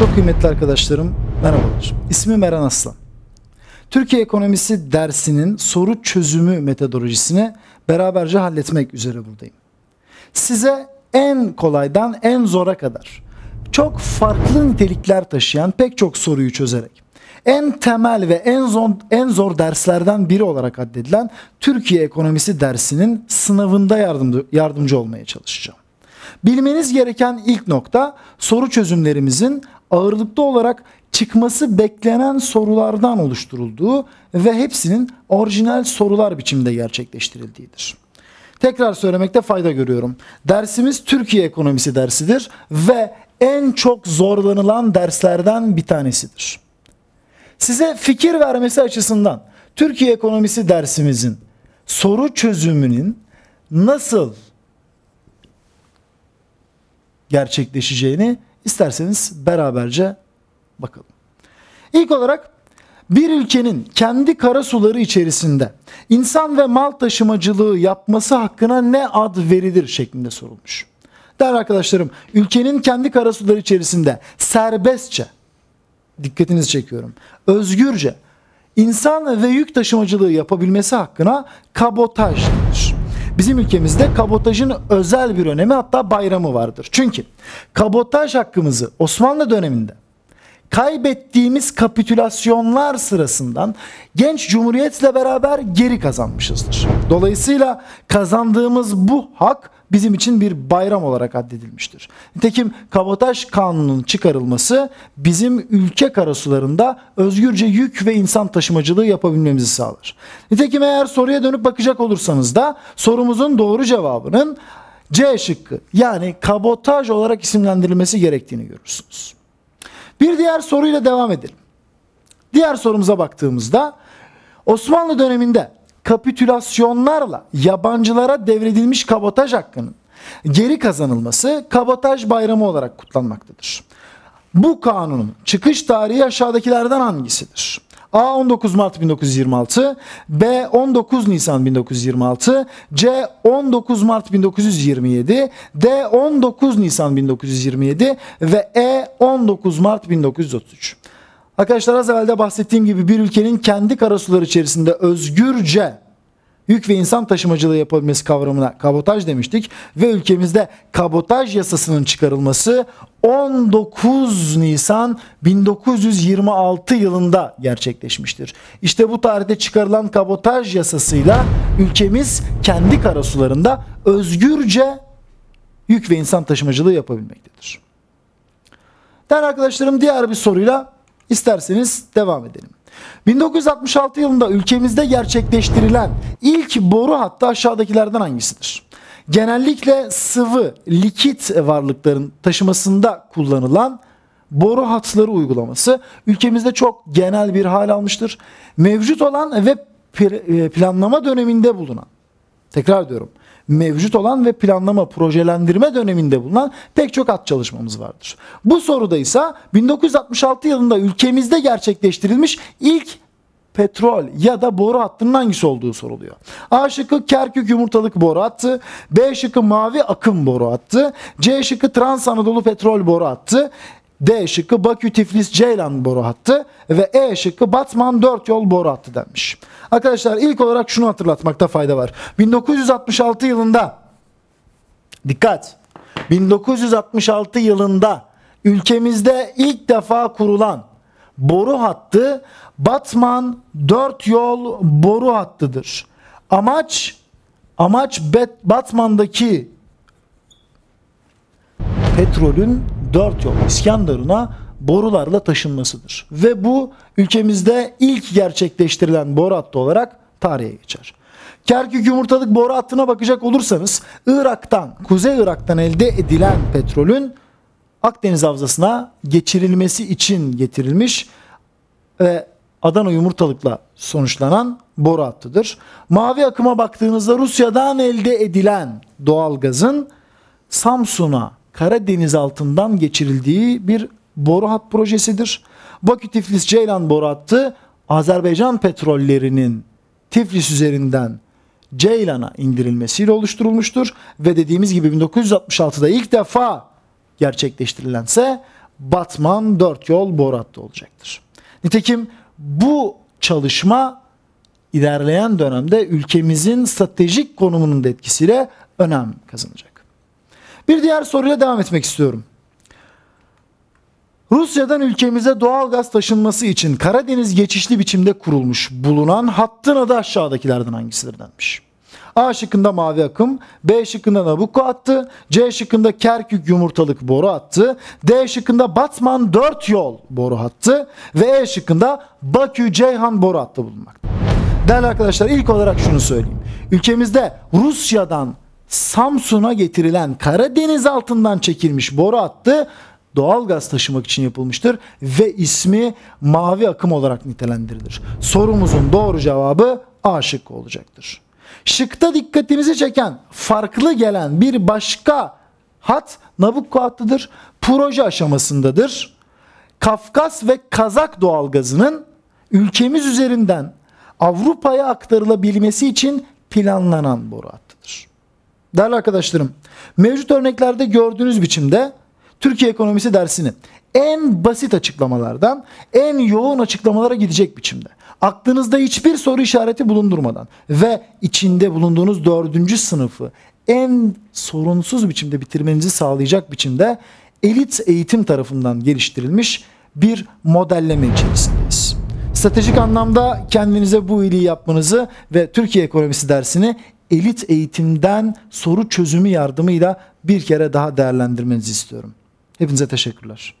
Çok kıymetli arkadaşlarım, merhabalar. İsmim Eren Aslan. Türkiye Ekonomisi dersinin soru çözümü metodolojisini beraberce halletmek üzere buradayım. Size en kolaydan en zora kadar çok farklı nitelikler taşıyan pek çok soruyu çözerek en temel ve en zor, en zor derslerden biri olarak addedilen Türkiye Ekonomisi dersinin sınavında yardımcı, yardımcı olmaya çalışacağım. Bilmeniz gereken ilk nokta soru çözümlerimizin ağırlıklı olarak çıkması beklenen sorulardan oluşturulduğu ve hepsinin orijinal sorular biçimde gerçekleştirildiğidir. Tekrar söylemekte fayda görüyorum. Dersimiz Türkiye ekonomisi dersidir ve en çok zorlanılan derslerden bir tanesidir. Size fikir vermesi açısından Türkiye ekonomisi dersimizin soru çözümünün nasıl gerçekleşeceğini isterseniz beraberce bakalım. İlk olarak bir ülkenin kendi kara suları içerisinde insan ve mal taşımacılığı yapması hakkına ne ad verilir şeklinde sorulmuş. Değerli arkadaşlarım, ülkenin kendi kara suları içerisinde serbestçe, dikkatinizi çekiyorum, özgürce insan ve yük taşımacılığı yapabilmesi hakkına kabotaj denir. Bizim ülkemizde kabotajın özel bir önemi hatta bayramı vardır. Çünkü kabotaj hakkımızı Osmanlı döneminde kaybettiğimiz kapitülasyonlar sırasından genç cumhuriyetle beraber geri kazanmışızdır. Dolayısıyla kazandığımız bu hak bizim için bir bayram olarak addedilmiştir. Nitekim kabotaj kanununun çıkarılması bizim ülke karasularında özgürce yük ve insan taşımacılığı yapabilmemizi sağlar. Nitekim eğer soruya dönüp bakacak olursanız da sorumuzun doğru cevabının C şıkkı yani kabotaj olarak isimlendirilmesi gerektiğini görürsünüz. Bir diğer soruyla devam edelim. Diğer sorumuza baktığımızda Osmanlı döneminde kapitülasyonlarla yabancılara devredilmiş kabotaj hakkının geri kazanılması kabotaj bayramı olarak kutlanmaktadır. Bu kanunun çıkış tarihi aşağıdakilerden hangisidir? A 19 Mart 1926, B 19 Nisan 1926, C 19 Mart 1927, D 19 Nisan 1927 ve E 19 Mart 1933. Arkadaşlar az evvel de bahsettiğim gibi bir ülkenin kendi karasuları içerisinde özgürce yük ve insan taşımacılığı yapabilmesi kavramına kabotaj demiştik ve ülkemizde kabotaj yasasının çıkarılması 19 Nisan 1926 yılında gerçekleşmiştir. İşte bu tarihte çıkarılan kabotaj yasasıyla ülkemiz kendi karasularında özgürce yük ve insan taşımacılığı yapabilmektedir. Değerli arkadaşlarım diğer bir soruyla isterseniz devam edelim. 1966 yılında ülkemizde gerçekleştirilen ilk boru hattı aşağıdakilerden hangisidir? Genellikle sıvı, likit varlıkların taşımasında kullanılan boru hatları uygulaması ülkemizde çok genel bir hal almıştır. Mevcut olan ve e, planlama döneminde bulunan, tekrar diyorum, mevcut olan ve planlama, projelendirme döneminde bulunan pek çok hat çalışmamız vardır. Bu soruda ise 1966 yılında ülkemizde gerçekleştirilmiş ilk petrol ya da boru hattının hangisi olduğu soruluyor. A şıkkı Kerkük yumurtalık boru hattı, B şıkkı mavi akım boru hattı, C şıkkı Trans Anadolu petrol boru hattı, D şıkkı Bakü Tiflis Ceylan boru hattı ve E şıkkı Batman 4 yol boru hattı denmiş. Arkadaşlar ilk olarak şunu hatırlatmakta fayda var. 1966 yılında dikkat 1966 yılında ülkemizde ilk defa kurulan boru hattı Batman 4 yol boru hattıdır. Amaç amaç Batman'daki petrolün 4 yol İskenderun'a borularla taşınmasıdır. Ve bu ülkemizde ilk gerçekleştirilen boru hattı olarak tarihe geçer. Kerkük yumurtalık boru hattına bakacak olursanız Irak'tan, Kuzey Irak'tan elde edilen petrolün Akdeniz Havzası'na geçirilmesi için getirilmiş ve Adana yumurtalıkla sonuçlanan boru hattıdır. Mavi akıma baktığınızda Rusya'dan elde edilen doğal gazın Samsun'a Karadeniz altından geçirildiği bir boru hat projesidir. Bakü Tiflis Ceylan boru hattı Azerbaycan petrollerinin Tiflis üzerinden Ceylan'a indirilmesiyle oluşturulmuştur ve dediğimiz gibi 1966'da ilk defa gerçekleştirilense Batman 4 yol boru hattı olacaktır. Nitekim bu çalışma ilerleyen dönemde ülkemizin stratejik konumunun da etkisiyle önem kazanacak. Bir diğer soruyla devam etmek istiyorum. Rusya'dan ülkemize doğal gaz taşınması için Karadeniz geçişli biçimde kurulmuş bulunan hattın adı aşağıdakilerden hangisidir denmiş. A şıkkında mavi akım, B şıkkında Nabucco hattı, C şıkkında Kerkük yumurtalık boru hattı, D şıkkında Batman 4 yol boru hattı ve E şıkkında Bakü Ceyhan boru hattı bulunmakta. Değerli arkadaşlar ilk olarak şunu söyleyeyim. Ülkemizde Rusya'dan Samsun'a getirilen Karadeniz altından çekilmiş boru hattı doğal gaz taşımak için yapılmıştır ve ismi mavi akım olarak nitelendirilir. Sorumuzun doğru cevabı A şıkkı olacaktır. Şıkta dikkatinizi çeken farklı gelen bir başka hat Nabucco hattıdır. Proje aşamasındadır. Kafkas ve Kazak doğalgazının ülkemiz üzerinden Avrupa'ya aktarılabilmesi için planlanan boru hattıdır. Değerli arkadaşlarım, mevcut örneklerde gördüğünüz biçimde Türkiye ekonomisi dersini en basit açıklamalardan en yoğun açıklamalara gidecek biçimde. Aklınızda hiçbir soru işareti bulundurmadan ve içinde bulunduğunuz dördüncü sınıfı en sorunsuz biçimde bitirmenizi sağlayacak biçimde elit eğitim tarafından geliştirilmiş bir modelleme içerisindeyiz. Stratejik anlamda kendinize bu iyiliği yapmanızı ve Türkiye ekonomisi dersini elit eğitimden soru çözümü yardımıyla bir kere daha değerlendirmenizi istiyorum. Hepinize teşekkürler.